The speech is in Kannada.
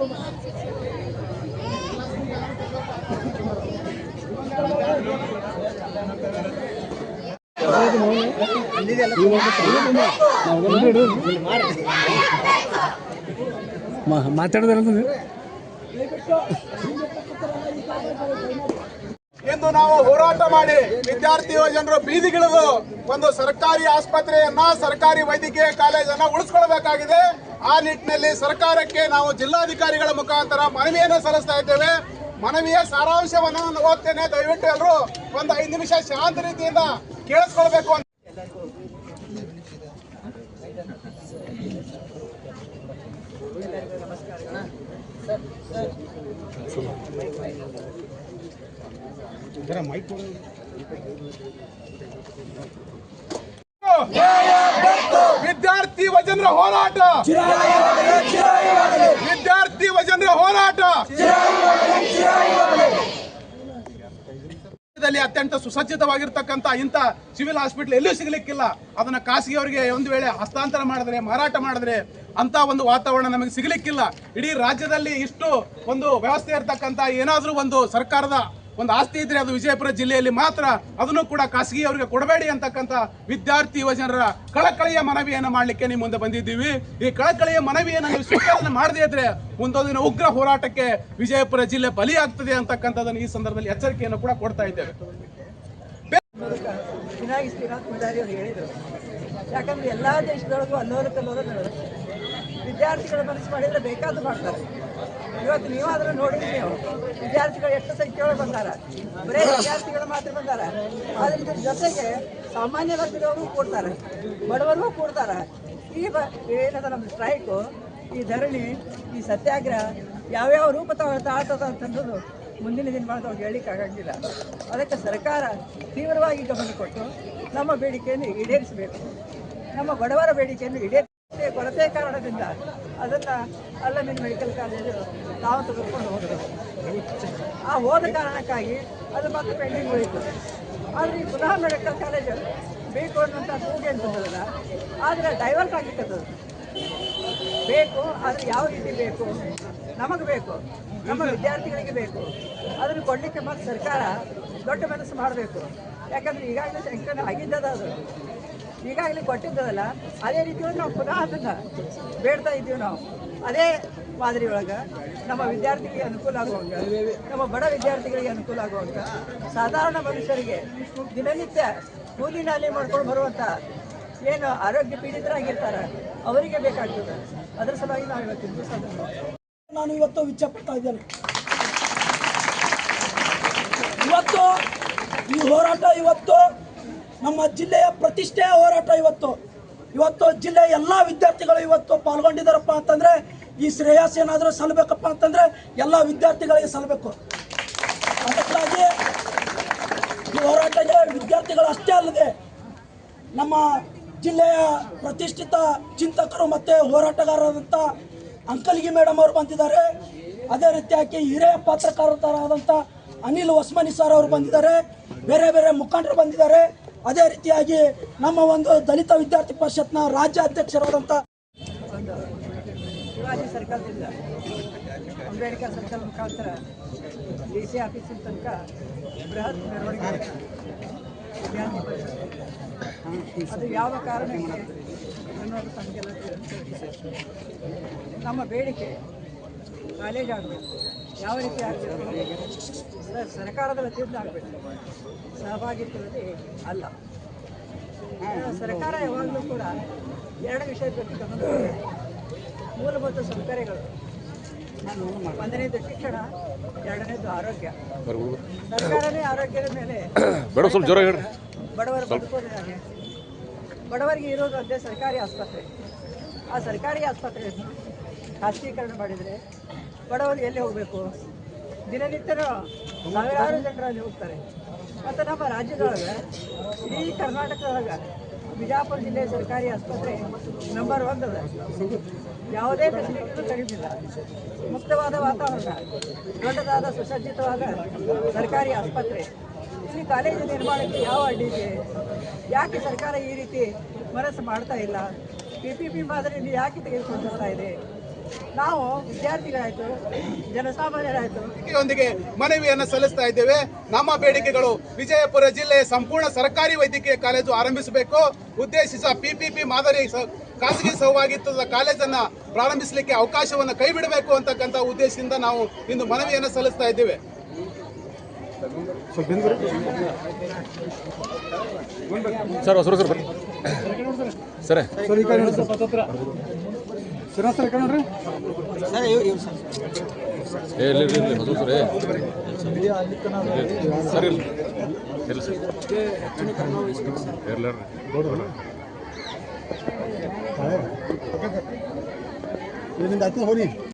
ಇಂದು ಎಂದು ನಾವು ಹೋರಾಟ ಮಾಡಿ ವಿದ್ಯಾರ್ಥಿ ಯುವಜನರು ಬೀದಿಗಿಳಿದು ಒಂದು ಸರ್ಕಾರಿ ಆಸ್ಪತ್ರೆಯನ್ನ ಸರ್ಕಾರಿ ವೈದ್ಯಕೀಯ ಕಾಲೇಜನ್ನ ಉಳಿಸ್ಕೊಳ್ಬೇಕಾಗಿದೆ. ಆ ನಿಟ್ಟಿನಲ್ಲಿ ಸರ್ಕಾರಕ್ಕೆ ನಾವು ಜಿಲ್ಲಾಧಿಕಾರಿಗಳ ಮುಖಾಂತರ ಮನವಿಯನ್ನು ಸಲ್ಲಿಸ್ತಾ ಇದ್ದೇವೆ. ಮನವಿಯ ಸಾರಾಂಶವನ್ನು ನಾನು ಓದ್ತೇನೆ. ದಯವಿಟ್ಟು ಎಲ್ಲರೂ ಒಂದು ಐದು ನಿಮಿಷ ಶಾಂತ ರೀತಿಯಿಂದ ಕೇಳಿಸ್ಕೊಳ್ಬೇಕು ಅಂತ. ವಿದ್ಯಾರ್ಥಿ ವಜನರ ಹೋರಾಟ. ವಿದ್ಯಾರ್ಥಿ ವಜನರ ಹೋರಾಟ. ಅತ್ಯಂತ ಸುಸಜ್ಜಿತವಾಗಿರ್ತಕ್ಕಂಥ ಇಂಥ ಸಿವಿಲ್ ಹಾಸ್ಪಿಟಲ್ ಎಲ್ಲೂ ಸಿಗಲಿಕ್ಕಿಲ್ಲ. ಅದನ್ನ ಖಾಸಗಿಯವರಿಗೆ ಒಂದು ವೇಳೆ ಹಸ್ತಾಂತರ ಮಾಡಿದ್ರೆ, ಮಾರಾಟ ಮಾಡಿದ್ರೆ ಅಂತ ಒಂದು ವಾತಾವರಣ ನಮಗೆ ಸಿಗಲಿಕ್ಕಿಲ್ಲ. ಇಡೀ ರಾಜ್ಯದಲ್ಲಿ ಇಷ್ಟು ಒಂದು ವ್ಯವಸ್ಥೆ ಇರತಕ್ಕಂಥ ಏನಾದರೂ ಒಂದು ಸರ್ಕಾರದ ಒಂದು ಆಸ್ತಿ ಇದ್ರೆ ಅದು ವಿಜಯಪುರ ಜಿಲ್ಲೆಯಲ್ಲಿ ಮಾತ್ರ ಅದನ್ನು ಕೂಡ ಖಾಸಗಿ ಅವರಿಗೆ ಕೊಡಬೇಡಿ ಅಂತಕ್ಕಂಥ ವಿದ್ಯಾರ್ಥಿ ಯುವಜನರ ಕಳಕಳಿಯ ಮನವಿಯನ್ನು ಮಾಡಲಿಕ್ಕೆ ನಿಮ್ಮ ಮುಂದೆ ಬಂದಿದ್ದೀವಿ. ಈ ಕಳಕಳಿಯ ಮನವಿಯನ್ನು ನೀವು ಸ್ವೀಕಾರ ಮಾಡದೇ ಇದ್ರೆ ಮುಂದೊಂದಿನ ಉಗ್ರ ಹೋರಾಟಕ್ಕೆ ವಿಜಯಪುರ ಜಿಲ್ಲೆ ಬಲಿಯಾಗ್ತದೆ ಅಂತಕ್ಕಂಥದ್ದನ್ನು ಈ ಸಂದರ್ಭದಲ್ಲಿ ಎಚ್ಚರಿಕೆಯನ್ನು ಕೂಡ ಕೊಡ್ತಾ ಇದ್ದೇವೆ. ಹೇಳಿದರು. ಯಾಕಂದ್ರೆ ಎಲ್ಲ ದೇಶದೊಳಗೂ ಅಲ್ಲೋಲ ಕಲ್ಲೋಲ ವಿದ್ಯಾರ್ಥಿಗಳ ಮನಸ್ಸು ಮಾಡಿದ್ರೆ ಬೇಕಾದ ಮಾಡ್ತಾರೆ. ಇವತ್ತು ನೀವಾದ್ರೂ ನೋಡಿದ್ರಿ ನೀವು. ವಿದ್ಯಾರ್ಥಿಗಳು ಎಷ್ಟು ಸಂಖ್ಯೆಯೊಳಗೆ ಬಂದಾರ? ಬರೇ ವಿದ್ಯಾರ್ಥಿಗಳು ಮಾತ್ರ ಬಂದಾರ. ಅದ್ರ ಜೊತೆಗೆ ಸಾಮಾನ್ಯ ವರ್ಗದವರು ಕೊಡ್ತಾರೆ. ಬಡವರು ಕೂಡ್ತಾರ. ಈ ಬ ಏನದ ನಮ್ಮ ಸ್ಟ್ರೈಕು ಈ ಧರಣಿ, ಈ ಸತ್ಯಾಗ್ರಹ ಯಾವ್ಯಾವ ರೂಪ ತಾಳ್ತದ ಅಂತಂದು ಮುಂದಿನ ದಿನಮಾನದವ್ರಿಗೆ ಅವ್ರಿಗೆ ಆಗಂಗಿಲ್ಲ. ಅದಕ್ಕೆ ಸರ್ಕಾರ ತೀವ್ರವಾಗಿ ಗಮನ ಕೊಟ್ಟು ನಮ್ಮ ಬೇಡಿಕೆಯನ್ನು ಈಡೇರಿಸಬೇಕು. ನಮ್ಮ ಬಡವರ ಬೇಡಿಕೆಯನ್ನು ಈಡೇರಿಸ ಕೊರತೆ ಕಾರಣದಿಂದ ಅದನ್ನು ಅಲ್ಲಮಿನ್ ಮೆಡಿಕಲ್ ಕಾಲೇಜು ತಾವು ತೆಗೆದುಕೊಂಡು ಹೋದರು. ಆ ಹೋದ ಕಾರಣಕ್ಕಾಗಿ ಅದು ಮತ್ತೆ ಪೆಂಡಿಂಗ್ ಉಳಿತು ಆದರೆ ಈ ಪುನಃ ಮೆಡಿಕಲ್ ಕಾಲೇಜು ಬೇಕು ಅನ್ನುವಂಥ ಕೂಗೆ ಅಂತಂದ್ರೆ ಆದರೆ ಡೈವರ್ಟ್ ಆಗಿರ್ತದೆ ಬೇಕು, ಆದರೆ ಯಾವ ರೀತಿ ಬೇಕು? ನಮಗೆ ಬೇಕು. ನಮ್ಮ ವಿದ್ಯಾರ್ಥಿಗಳಿಗೆ ಬೇಕು. ಅದನ್ನು ಕೊಡಲಿಕ್ಕೆ ಮತ್ತು ಸರ್ಕಾರ ದೊಡ್ಡ ಮನಸ್ಸು ಮಾಡಬೇಕು. ಯಾಕಂದ್ರೆ ಈಗಾಗಲೇ ಸ್ಯಾಂಕ್ಷನ್ ಆಗಿದ್ದದ ಅದು. ಈಗಾಗಲೇ ಕೊಟ್ಟಿದ್ದದಲ್ಲ, ಅದೇ ರೀತಿಯೊಳಗೆ ನಾವು ಪುನಃ ಅದನ್ನು ಬೇಡ್ತಾ ಇದ್ದೀವಿ ನಾವು. ಅದೇ ಮಾದರಿ ಒಳಗೆ ನಮ್ಮ ವಿದ್ಯಾರ್ಥಿಗಳಿಗೆ ಅನುಕೂಲ ಆಗುವಂಗೆ, ನಮ್ಮ ಬಡ ವಿದ್ಯಾರ್ಥಿಗಳಿಗೆ ಅನುಕೂಲ ಆಗುವಂಗ, ಸಾಧಾರಣ ಮನುಷ್ಯರಿಗೆ ದಿನನಿತ್ಯ ಕೂಲಿ ನಾಲಿ ಮಾಡ್ಕೊಂಡು ಬರುವಂಥ ಏನು ಆರೋಗ್ಯ ಪೀಡಿತರಾಗಿರ್ತಾರೆ, ಅವರಿಗೆ ಬೇಕಾಗ್ತದೆ. ಅದರ ಸಲುವಾಗಿ ನಾವು ಇವತ್ತಿನ ನಾನು ಇವತ್ತು ಇಚ್ಛೆಪಡ್ತಾ ಇದ್ದೇನೆ. ಇವತ್ತು ಈ ಹೋರಾಟ ಇವತ್ತು ನಮ್ಮ ಜಿಲ್ಲೆಯ ಪ್ರತಿಷ್ಠೆಯ ಹೋರಾಟ ಇವತ್ತು. ಇವತ್ತು ಜಿಲ್ಲೆಯ ಎಲ್ಲ ವಿದ್ಯಾರ್ಥಿಗಳು ಇವತ್ತು ಪಾಲ್ಗೊಂಡಿದ್ದಾರಪ್ಪ ಅಂತಂದ್ರೆ, ಈ ಶ್ರೇಯಸ್ ಏನಾದರೂ ಸಲ್ಲಬೇಕಪ್ಪ ಅಂತಂದ್ರೆ ಎಲ್ಲ ವಿದ್ಯಾರ್ಥಿಗಳಿಗೆ ಸಲ್ಲಬೇಕು ಅದಕ್ಕಾಗಿ ಈ ಹೋರಾಟಕ್ಕೆ ವಿದ್ಯಾರ್ಥಿಗಳು ಅಷ್ಟೇ ಅಲ್ಲದೆ ನಮ್ಮ ಜಿಲ್ಲೆಯ ಪ್ರತಿಷ್ಠಿತ ಚಿಂತಕರು ಮತ್ತು ಹೋರಾಟಗಾರರಾದಂಥ ಅಂಕಲ್ಗಿ ಮೇಡಮ್ ಅವರು ಬಂದಿದ್ದಾರೆ. ಅದೇ ರೀತಿಯಾಗಿ ಹಿರಿಯ ಪತ್ರಕರ್ತರಾದಂಥ ಅನಿಲ್ ಹೊಸ್ಮನಿ ಸರ್ ಅವರು ಬಂದಿದ್ದಾರೆ. ಬೇರೆ ಬೇರೆ ಮುಖಂಡರು ಬಂದಿದ್ದಾರೆ ಅದೇ ರೀತಿಯಾಗಿ ನಮ್ಮ ಒಂದು ದಲಿತ ವಿದ್ಯಾರ್ಥಿ ಪರಿಷತ್ನ ರಾಜ್ಯ ಅಧ್ಯಕ್ಷರಾದಂಥ ಒಂದು ಶಿವಾಜಿ ಸರ್ಕಲ್ದಿಂದ ಅಂಬೇಡ್ಕರ್ ಸರ್ಕಲ್ ಮುಖಾಂತರ ಡಿ ಸಿ ಆಫೀಸಿನ ತನಕ ಬೃಹತ್ ಮೆರವಣಿಗೆ. ಅದು ಯಾವ ಕಾರಣಕ್ಕೆ ತಮಗೆಲ್ಲ. ನಮ್ಮ ಬೇಡಿಕೆ ಕಾಲೇಜ್ ಆಗಬೇಕು ಯಾವ ರೀತಿ ಆಗಬೇಕು? ಸರ್ಕಾರದ ವತಿಯಿಂದ ಆಗಬೇಕು. ಸಹಭಾಗಿತ್ವದಲ್ಲಿ ಅಲ್ಲ. ಸರ್ಕಾರ ಯಾವಾಗಲೂ ಕೂಡ ಎರಡು ವಿಷಯದ ಬಗ್ಗೆ ಗಮನ. ಮೂಲಭೂತ ಸೌಕರ್ಯಗಳು. ಒಂದನೇದು ಶಿಕ್ಷಣ ಎರಡನೇದು ಆರೋಗ್ಯ. ಸರ್ಕಾರನೇ ಆರೋಗ್ಯದ ಮೇಲೆ ಬಡವರು ಬದುಕೋದಾಗೆ ಬಡವರಿಗೆ ಇರೋದು ಅದೇ ಸರ್ಕಾರಿ ಆಸ್ಪತ್ರೆ. ಆ ಸರ್ಕಾರಿ ಆಸ್ಪತ್ರೆಯನ್ನು ಖಾಸಗೀಕರಣ ಮಾಡಿದರೆ ಬಡವರು ಎಲ್ಲಿ ಹೋಗಬೇಕು? ದಿನನಿತ್ಯನೂ ಸಾವಿರಾರು ಜನರು ಅಲ್ಲಿ ಹೋಗ್ತಾರೆ. ಮತ್ತು ನಮ್ಮ ರಾಜ್ಯದೊಳಗೆ ಇಡೀ ಕರ್ನಾಟಕದೊಳಗೆ ಬಿಜಾಪುರ ಜಿಲ್ಲೆ ಸರ್ಕಾರಿ ಆಸ್ಪತ್ರೆ ನಂಬರ್ ಒನ್ ಅದ. ಯಾವುದೇ ಫೆಸಿಲಿಟಿನೂ ಕಡಿಮಿಲ್ಲ ಮುಕ್ತವಾದ ವಾತಾವರಣ, ದೊಡ್ಡದಾದ ಸುಸಜ್ಜಿತವಾದ ಸರ್ಕಾರಿ ಆಸ್ಪತ್ರೆ. ಇಲ್ಲಿ ಕಾಲೇಜು ನಿರ್ಮಾಣಕ್ಕೆ ಯಾವ ಅಡ್ಡಿ ಇದೆ? ಯಾಕೆ ಸರ್ಕಾರ ಈ ರೀತಿ ಮನಸ್ಸು ಮಾಡ್ತಾ ಇಲ್ಲ? ಪಿ ಪಿ ಪಿ ಮಾದರಿಯಲ್ಲಿ ಯಾಕೆ ತೆಗೆದುಕೊಂಡು ಬರ್ತಾ ಇದೆ? ನಾವು ವಿದ್ಯಾರ್ಥಿಗಳಾಯ್ತು ಜನಸಾಮಾನ್ಯರಾಯ್ತು. ಯೊಂದಿಗೆ ಮನವಿಯನ್ನು ಸಲ್ಲಿಸ್ತಾ ಇದ್ದೇವೆ. ನಮ್ಮ ಬೇಡಿಕೆಗಳು ವಿಜಯಪುರ ಜಿಲ್ಲೆಯ ಸಂಪೂರ್ಣ ಸರ್ಕಾರಿ ವೈದ್ಯಕೀಯ ಕಾಲೇಜು ಆರಂಭಿಸಬೇಕು. ಉದ್ದೇಶಿಸ ಪಿಪಿಪಿ ಮಾದರಿ ಸ- ಖಾಸಗಿ ಸಹಭಾಗಿತ್ವದ ಕಾಲೇಜನ್ನ ಪ್ರಾರಂಭಿಸಲಿಕ್ಕೆ ಅವಕಾಶವನ್ನು ಕೈಬಿಡಬೇಕು ಅಂತಕ್ಕಂಥ ಉದ್ದೇಶದಿಂದ ನಾವು ಇಂದು ಮನವಿಯನ್ನು ಸಲ್ಲಿಸ್ತಾ ಇದ್ದೇವೆ. Sir sir. ಸರ್ ಸರ್ ನೋಡಿ ಸರ್ ಪತ್ತತ್ರ ಸರ್. ಏ ಇಲ್ಲ ಇಲ್ಲ ಇಲ್ಲ ಸರ್. ಏ ಸರ್. ಇರ್ಲಿ ಇಲ್ಲಿಂದ ಹತ್ತಿ ಹೋಗಿ